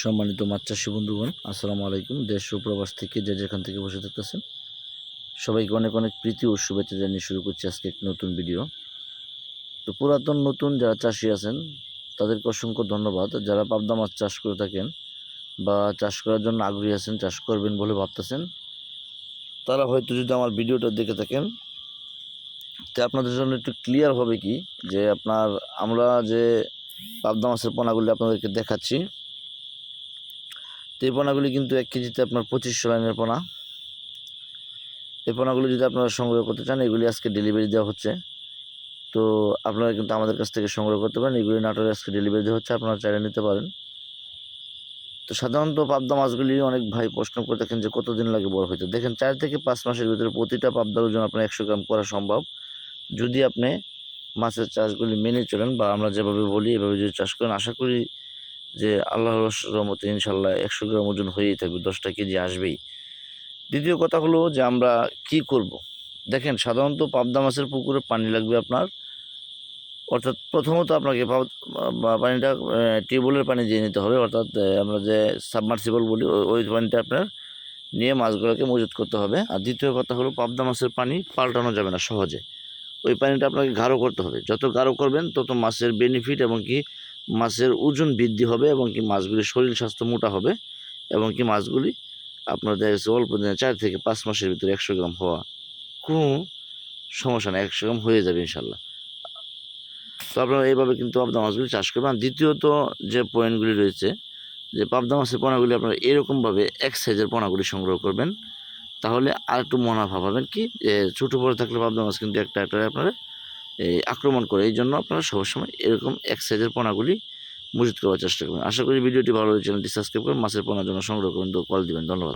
সম্মানিত মাছ চাষি বন্ধুগণ, আসসালামু আলাইকুম। দেশ ও প্রবাস থেকে যে যেখান থেকে বসে থাকতেছেন, সবাইকে অনেক অনেক প্রীতি ও শুভেচ্ছা জানিয়ে শুরু করছি আজকে একটি নতুন ভিডিও। তো পুরাতন, নতুন যারা চাষি আছেন, তাদেরকে অসংখ্য ধন্যবাদ। যারা পাবদা মাছ চাষ করে থাকেন বা চাষ করার জন্য আগ্রহী আছেন, চাষ করবেন বলে ভাবতেছেন, তারা হয়তো যদি আমার ভিডিওটা দেখে থাকেন, তো আপনাদের জন্য একটু ক্লিয়ার হবে কি? যে আপনার, আমরা যে পাবদা মাছের পোনাগুলি আপনাদেরকে দেখাচ্ছি তো এই পোনাগুলি কিন্তু এক কেজিতে আপনার পঁচিশশো লাইনের পোনা। এই পোনাগুলি যদি আপনারা সংগ্রহ করতে চান, এগুলি আজকে ডেলিভারি দেওয়া হচ্ছে। তো আপনারা কিন্তু আমাদের কাছ থেকে সংগ্রহ করতে পারেন। এগুলি নাটোরে আজকে ডেলিভারি দেওয়া হচ্ছে, আপনারা চাইলে নিতে পারেন। তো সাধারণত পাবদা মাছগুলি অনেক ভাই প্রশ্ন করে থাকেন যে কতদিন লাগে বড় হইতে। দেখেন চার থেকে পাঁচ মাসের ভিতরে প্রতিটা পাবদার ওজন আপনার একশো গ্রাম করা সম্ভব। যদি আপনি মাছের চাষগুলি মেনে চলেন বা আমরা যেভাবে বলি, এভাবে যদি চাষ করেন, আশা করি যে আল্লাহর রহমতে ইনশাল্লাহ একশো গ্রাম ওজন হয়েই থাকবে, দশটা কেজি আসবেই। দ্বিতীয় কথা হলো যে আমরা কি করব। দেখেন, সাধারণত পাবদা মাছের পুকুরে পানি লাগবে আপনার, অর্থাৎ প্রথমত আপনাকে পানিটা টিউবওয়েলের পানি দিয়ে নিতে হবে, অর্থাৎ আমরা যে সাবমার্সিবল বলি ওই পানিটা আপনার নিয়ে মাছগুলোকে মজুত করতে হবে। আর দ্বিতীয় কথা হলো পাবদা মাছের পানি পাল্টানো যাবে না সহজে। ওই পানিটা আপনাকে গাঢ় করতে হবে। যত গাঢ় করবেন, তত মাছের বেনিফিট এবং কি মাছের ওজন বৃদ্ধি হবে এবং কি মাছগুলির শরীর স্বাস্থ্য মোটা হবে এবং কি মাছগুলি আপনার দেখা যাচ্ছে অল্প দিনে চার থেকে পাঁচ মাসের ভিতরে একশো গ্রাম হওয়া কোনো সমস্যা নেই, একশো গ্রাম হয়ে যাবে ইনশাল্লাহ তো আপনারা এইভাবে কিন্তু পাবদা মাছগুলি চাষ করবেন। দ্বিতীয়ত যে পয়েন্টগুলি রয়েছে, যে পাবদা মাছের পোনাগুলি আপনারা এরকমভাবে এক সাইজের পোনাগুলি সংগ্রহ করবেন, তাহলে আর একটু মুনাফা পাবেন। কি? ছোটো বড় থাকলে পাবদা মাছ কিন্তু একটা একটা আপনারা আক্রমণ করে। এই জন্য আপনারা সবসময় এরকম এক সাইজের পোনাগুলি মজুত করার চেষ্টা করবেন। আশা করি ভিডিওটি ভালো হয়েছে। চ্যানেলটি সাবস্ক্রাইব করুন মাছের পোনার জন্য সংগ্রহ করুন। কল দিবেন। ধন্যবাদ।